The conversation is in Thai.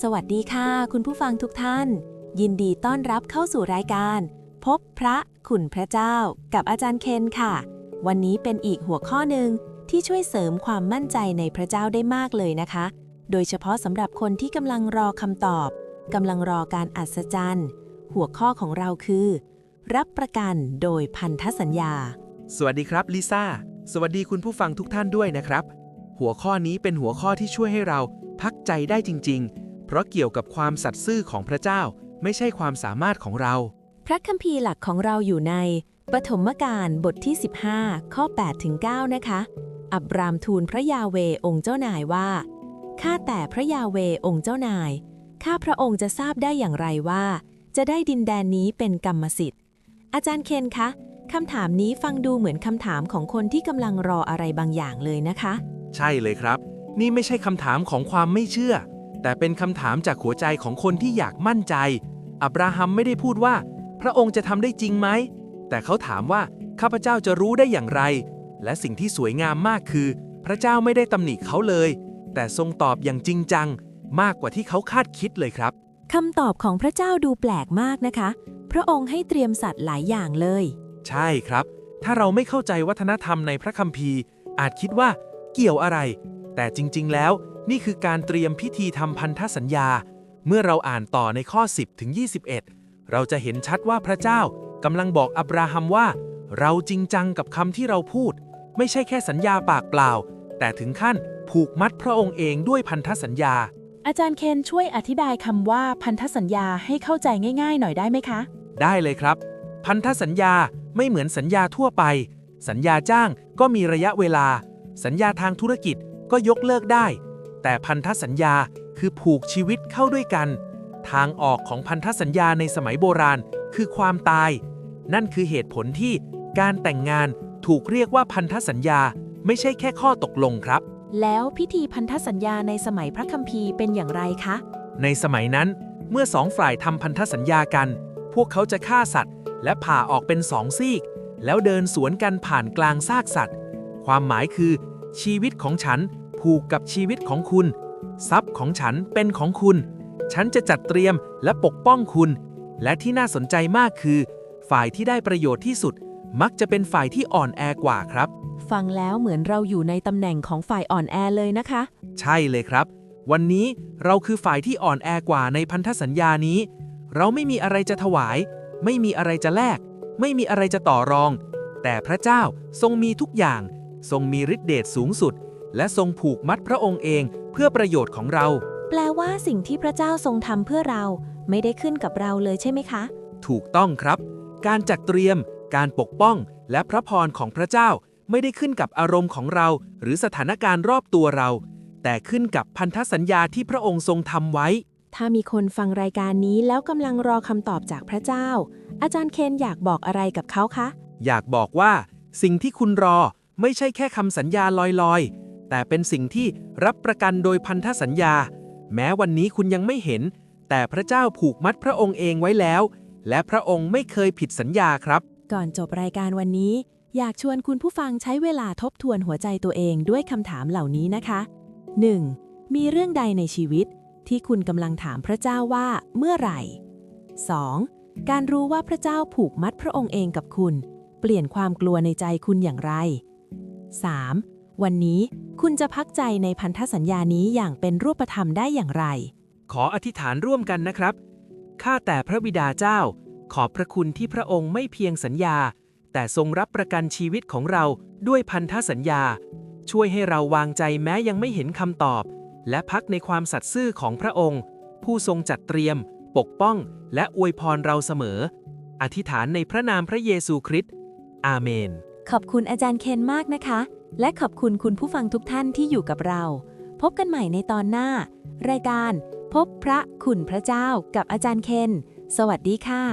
สวัสดีค่ะ คุณผู้ฟังทุกท่าน ยินดีต้อนรับเข้าสู่รายการ พบพระขุนพระเจ้า กับอาจารย์เคนค่ะ วันนี้เป็นอีกหัวข้อหนึ่งที่ช่วยเสริมความมั่นใจในพระเจ้าได้มากเลยนะคะ โดยเฉพาะสำหรับคนที่กำลังรอคำตอบกำลังรอการอัศจรรย์ หัวข้อของเราคือ รับประกันโดยพันธสัญญา สวัสดีครับลิซ่าสวัสดีคุณผู้ฟังทุกท่านด้วยนะครับ หัวข้อนี้เป็นหัวข้อที่ช่วยให้เราพักใจได้จริง ๆ เพราะเกี่ยวกับความสัตย์ซื่อของพระเจ้าไม่ใช่ความสามารถของเรา พระคัมภีร์หลักของเราอยู่ในปฐมกาลบทที่ 15 ข้อ8ถึง9นะคะ อับรามทูลพระยาเวองค์เจ้านายว่า ข้าแต่พระยาเวองค์เจ้านาย ข้าพระองค์จะทราบได้อย่างไรว่า จะได้ดินแดนนี้เป็นกรรมสิทธิ์ อาจารย์เคนคะคำถามนี้ฟังดูเหมือนคำถามของคนที่กำลังรออะไรบางอย่างเลยนะคะ ใช่เลยครับ นี่ไม่ใช่คำถามของความไม่เชื่อ แต่เป็นคำถามจากหัวใจของคนที่อยากมั่นใจ อับราฮัมไม่ได้พูดว่า พระองค์จะทำได้จริงไหม แต่เขาถามว่าข้าพเจ้าจะรู้ได้อย่างไร และสิ่งที่สวยงามมากคือ พระเจ้าไม่ได้ตำหนิเขาเลย แต่ทรงตอบอย่างจริงจัง มากกว่าที่เขาคาดคิดเลยครับคำตอบของพระเจ้าดูแปลกมากนะคะ พระองค์ให้เตรียมสัตว์หลายอย่างเลย ใช่ครับ ถ้าเราไม่เข้าใจวัฒนธรรมในพระคัมภีร์ อาจคิดว่าเกี่ยวอะไร แต่จริง ๆ แล้ว นี่คือการเตรียมพิธีทำพันธสัญญา เมื่อเราอ่านต่อในข้อ 10 ถึง 21 เราจะเห็นชัดว่าพระเจ้ากำลังบอกอับราฮัมว่า เราจริงจังกับคำที่เราพูด ไม่ใช่แค่สัญญาปากเปล่า แต่ถึงขั้นผูกมัดพระองค์เองด้วยพันธสัญญา อาจารย์เคนช่วยอธิบายคำว่าพันธสัญญาให้เข้าใจง่าย ๆ หน่อยได้ไหมคะ ได้เลยครับ พันธสัญญาไม่เหมือนสัญญาทั่วไป สัญญาจ้างก็มีระยะเวลา สัญญาทางธุรกิจก็ยกเลิกได้ แต่พันธสัญญาคือผูกชีวิตเข้าด้วยกัน ทางออกของพันธสัญญาในสมัยโบราณคือความตาย นั่นคือเหตุผลที่การแต่งงานถูกเรียกว่าพันธสัญญาไม่ใช่แค่ข้อตกลงครับ แล้วพิธีพันธสัญญาในสมัยพระคัมภีร์เป็นอย่างไรคะ ในสมัยนั้นเมื่อสองฝ่ายทำพันธสัญญากัน พวกเขาจะฆ่าสัตว์ และผ่าออกเป็นสองซีก แล้วเดินสวนกันผ่านกลางซากสัตว์ ความหมายคือ ชีวิตของฉัน ผูกกับชีวิตของคุณ ทรัพย์ของฉันเป็นของคุณ ฉันจะจัดเตรียมและปกป้องคุณ และที่น่าสนใจมากคือ ฝ่ายที่ได้ประโยชน์ที่สุด มักจะเป็นฝ่ายที่อ่อนแอกว่าครับ ฟังแล้วเหมือนเราอยู่ในตำแหน่งของฝ่ายอ่อนแอเลยนะคะ ใช่เลยครับ วันนี้เราคือฝ่ายที่อ่อนแอกว่าในพันธสัญญานี้ เราไม่มีอะไรจะถวาย ไม่มีอะไรจะแลก ไม่มีอะไรจะต่อรอง แต่พระเจ้าทรงมีทุกอย่าง ทรงมีฤทธิเดชสูงสุด และทรงผูกมัดพระองค์เองเพื่อประโยชน์ของเรา แปลว่าสิ่งที่พระเจ้าทรงทำเพื่อเรา ไม่ได้ขึ้นกับเราเลยใช่ไหมคะ ถูกต้องครับ การจัดเตรียม การปกป้อง และพระพรของพระเจ้าไม่ได้ขึ้นกับอารมณ์ของเรา หรือสถานการณ์รอบตัวเรา แต่ขึ้นกับพันธสัญญาที่พระองค์ทรงทำไว้ ถ้ามีคนฟังรายการนี้แล้วกำลังรอคำตอบจากพระเจ้า อาจารย์เคนอยากบอกอะไรกับเขาคะ อยากบอกว่า สิ่งที่คุณรอไม่ใช่แค่คำสัญญาลอยๆ แต่เป็นสิ่งที่รับประกันโดยพันธสัญญา แม้วันนี้คุณยังไม่เห็น แต่พระเจ้าผูกมัดพระองค์เองไว้แล้ว และพระองค์ไม่เคยผิดสัญญาครับ ก่อนจบรายการวันนี้ อยากชวนคุณผู้ฟังใช้เวลาทบทวนหัวใจตัวเองด้วยคำถามเหล่านี้นะคะ 1. มีเรื่องใดในชีวิต ที่คุณกำลังถามพระเจ้าว่าเมื่อไหร่ 2. การรู้ว่าพระเจ้าผูกมัดพระองค์เองกับคุณ เปลี่ยนความกลัวในใจคุณอย่างไร 3. วันนี้ คุณจะพักใจในพันธสัญญานี้อย่างเป็นรูปธรรมได้อย่างไร ขออธิษฐานร่วมกันนะครับ ข้าแต่พระบิดาเจ้า ขอบพระคุณที่พระองค์ไม่เพียงสัญญา แต่ทรงรับประกันชีวิตของเราด้วยพันธสัญญา ช่วยให้เราวางใจแม้ยังไม่เห็นคำตอบ และพักในความสัตย์ซื่อของพระองค์ ผู้ทรงจัดเตรียม ปกป้อง และอวยพรเราเสมอ อธิษฐานในพระนามพระเยซูคริสต์อาเมน ขอบคุณอาจารย์เคนมากนะคะ และขอบคุณคุณผู้ฟังทุกท่านที่อยู่กับเรา พบกันใหม่ในตอนหน้า รายการ พบพระคุณพระเจ้ากับอาจารย์เคน สวัสดีค่ะ